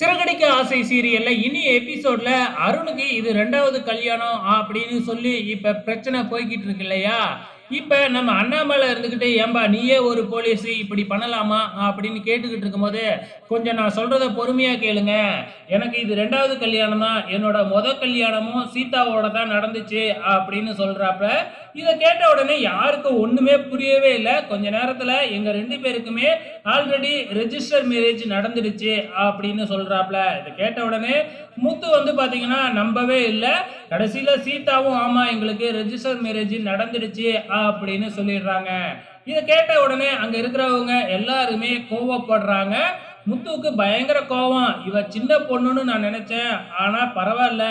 சிறகடிக்க ஆசை சீரியல்ல இனி எபிசோட்ல அருணுக்கு இது ரெண்டாவது கல்யாணம் அப்படின்னு சொல்லி இப்ப பிரச்சனை போய்கிட்டு இருக்கு இல்லையா? இப்போ நம்ம அண்ணாமலை இருந்துக்கிட்டு ஏம்பா நீயே ஒரு போலீஸ் இப்படி பண்ணலாமா? அப்படின்னு கேட்டுக்கிட்டு இருக்கும்போது கொஞ்சம் நான் சொல்கிறத பொறுமையாக கேளுங்க. எனக்கு இது ரெண்டாவது கல்யாணம் தான். என்னோட முத கல்யாணமும் சீதாவோட தான் நடந்துச்சு அப்படின்னு சொல்கிறாப்ப இதை கேட்ட உடனே யாருக்கும் ஒன்றுமே புரியவே இல்லை. கொஞ்ச நேரத்தில் எங்கள் ரெண்டு பேருக்குமே ஆல்ரெடி ரெஜிஸ்டர் மேரேஜ் நடந்துடுச்சு அப்படின்னு சொல்கிறாப்புல இதை கேட்ட உடனே முத்து வந்து பார்த்தீங்கன்னா நம்பவே இல்லை. கடைசியில் சீதாவும் ஆமாம் எங்களுக்கு ரெஜிஸ்டர் மேரேஜ் நடந்துடுச்சு அப்படின்னு சொல்லிடுறாங்க. இதை கேட்ட உடனே அங்க இருக்கிறவங்க எல்லாருமே கோவப்படுறாங்க. முத்துவுக்கு பயங்கர கோவம். இவ சின்ன பொண்ணுன்னு நான் நினைச்சேன். ஆனா பரவாயில்ல.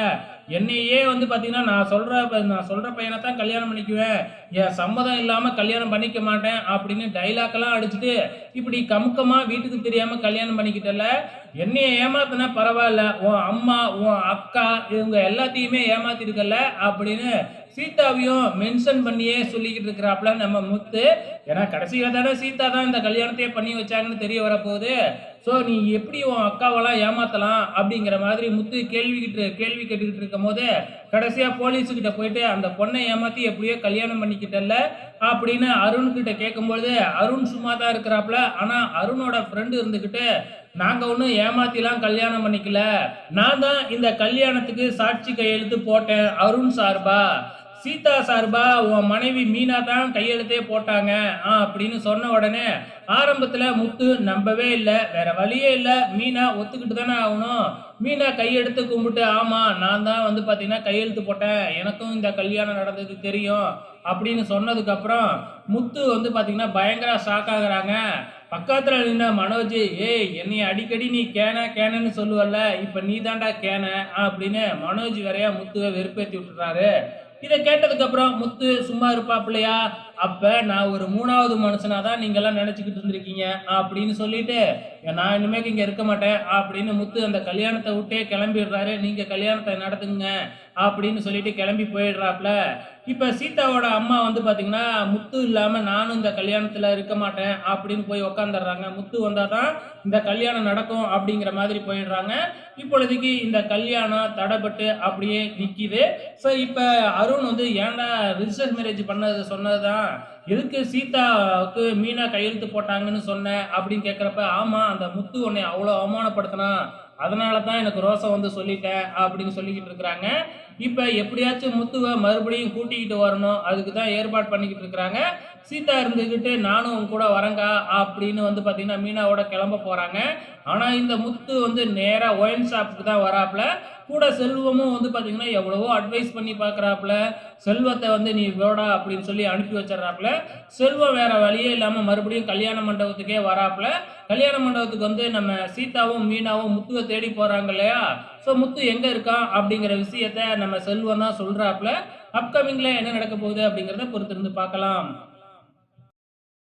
என்னையே வந்து பாத்தீங்கன்னா நான் சொல்ற நான் சொல்ற பையனை தான் கல்யாணம் பண்ணிக்குவேன். என் சம்மதம் இல்லாம கல்யாணம் பண்ணிக்க மாட்டேன் அப்படின்னு டைலாக் எல்லாம் அடிச்சுட்டு இப்படி கமுக்கமா வீட்டுக்கு தெரியாம கல்யாணம் பண்ணிக்கிட்டல என்னைய ஏமாத்தினா? பரவாயில்ல. உன் அம்மா உன் அக்கா இவங்க எல்லாத்தையுமே ஏமாத்திருக்கல அப்படின்னு சீதாவையும் மென்ஷன் பண்ணியே சொல்லிக்கிட்டு இருக்கிறாப்ல நம்ம முத்து. ஏன்னா கடைசியில தானே சீதா தான் இந்த கல்யாணத்தையே பண்ணி வச்சாங்கன்னு தெரிய வரப்போகுது. ஸோ நீ எப்படி உன் அக்காவெல்லாம் ஏமாத்தலாம் அப்படிங்கிற மாதிரி முத்து கேள்விக்கிட்டு கேள்வி கேட்டுக்கிட்டு இருக்கும் போது கடைசியாக போலீஸுக்கிட்ட போயிட்டு அந்த பொண்ணை ஏமாத்தி எப்படியோ கல்யாணம் பண்ணிக்கிட்டல அப்படின்னு அருண்கிட்ட கேட்கும்பொழுது அருண் சும்மா தான் இருக்கிறாப்ல ஆனால் அருணோட ஃப்ரெண்டு இருந்துக்கிட்டு நாங்கள் ஒன்றும் ஏமாத்திலாம் கல்யாணம் பண்ணிக்கல. நான் தான் இந்த கல்யாணத்துக்கு சாட்சி கையெழுத்து போட்டேன் அருண் சார்பா. சீதா சார்பா உன் மனைவி மீனா தான் கையெழுத்தே போட்டாங்க. ஆ அப்படின்னு சொன்ன உடனே ஆரம்பத்துல முத்து நம்பவே இல்லை. வேற வழியே இல்லை. மீனா ஒத்துக்கிட்டு தானே ஆகணும். மீனா கையெடுத்து கும்பிட்டு ஆமா நான் தான் வந்து பாத்தீங்கன்னா கையெழுத்து போட்டேன். எனக்கும் இந்த கல்யாணம் நடந்தது தெரியும். அப்படின்னு சொன்னதுக்கு அப்புறம் முத்து வந்து பாத்தீங்கன்னா பயங்கர ஷாக் ஆகுறாங்க. பக்கத்துல நின்ன மனோஜ் ஏய் என்னைய அடிக்கடி நீ கேன கேனன்னு சொல்லுவல்ல. இப்ப நீ தாண்டா கேன. அப்படின்னு மனோஜ் வேறையா முத்துவை வெறுப்பேத்தி விட்டுறாரு. இதை கேட்டதுக்கு அப்புறம் முத்து சும்மா இருப்பாப்லையா அப்ப நான் ஒரு மூணாவது மனுஷனா தான் நீங்க எல்லாம் நினைச்சுக்கிட்டு இருந்திருக்கீங்க. அப்படின்னு சொல்லிட்டு நான் இனிமேல் இங்க இருக்க மாட்டேன். அப்படின்னு முத்து அந்த கல்யாணத்தை விட்டே கிளம்பிடுறாரு. நீங்க கல்யாணத்தை நடத்துங்க. அப்படின்னு சொல்லிட்டு கிளம்பி போயிடுறாப்ல இப்ப சீதாவோட அம்மா வந்து பாத்தீங்கன்னா முத்து இல்லாம நானும் இந்த கல்யாணத்துல இருக்க மாட்டேன். அப்படின்னு போய் உக்காந்துடுறாங்க. முத்து வந்தாதான் இந்த கல்யாணம் நடக்கும் அப்படிங்கிற மாதிரி போயிடுறாங்க. இப்பொழுதைக்கு இந்த கல்யாணம் தடைப்பட்டு அப்படியே நிக்குது. ஸோ இப்ப அருண் வந்து ஏன்டா ரிஜிஸ்டர் மேரேஜ் பண்ணது சொன்னதுதான் எதுக்கு சீதாவுக்கு மீனா கையெழுத்து போட்டாங்கன்னு சொன்னேன் அப்படின்னு கேட்குறப்ப ஆமாம் அந்த முத்து உன்னை அவ்வளோ அவமானப்படுத்தினா அதனால தான் எனக்கு ரோசை வந்து சொல்லிட்டேன் அப்படின்னு சொல்லிக்கிட்டு இருக்கிறாங்க. இப்போ எப்படியாச்சும் முத்துவை மறுபடியும் கூட்டிக்கிட்டு வரணும். அதுக்கு தான் ஏற்பாடு பண்ணிக்கிட்டு இருக்கிறாங்க. சீதா இருந்துக்கிட்டு நானும் கூட வரேங்க அப்படின்னு வந்து பார்த்தீங்கன்னா மீனாவோட கிளம்ப போகிறாங்க ஆனால் இந்த முத்து வந்து நேராக ஒயின் ஷாப்புக்கு தான் வராப்புல. கூட செல்வமும் வந்து பார்த்தீங்கன்னா எவ்வளவோ அட்வைஸ் பண்ணி பார்க்குறாப்புல செல்வத்தை வந்து நீ வேடா அப்படின்னு சொல்லி அனுப்பி வச்சிடறாப்புல. செல்வம் வேற வழியே இல்லாமல் மறுபடியும் கல்யாண மண்டபத்துக்கே வராப்புல. கல்யாண மண்டபத்துக்கு வந்து நம்ம சீதாவும் மீனாவும் முத்துவை தேடி போகிறாங்க இல்லையா? ஸோ முத்து எங்கே இருக்கான் அப்படிங்கிற விஷயத்த நம்ம செல்வம் தான் சொல்கிறாப்புல அப்கமிங்கில் என்ன நடக்க போகுது அப்படிங்கிறத பொறுத்திருந்து பார்க்கலாம்.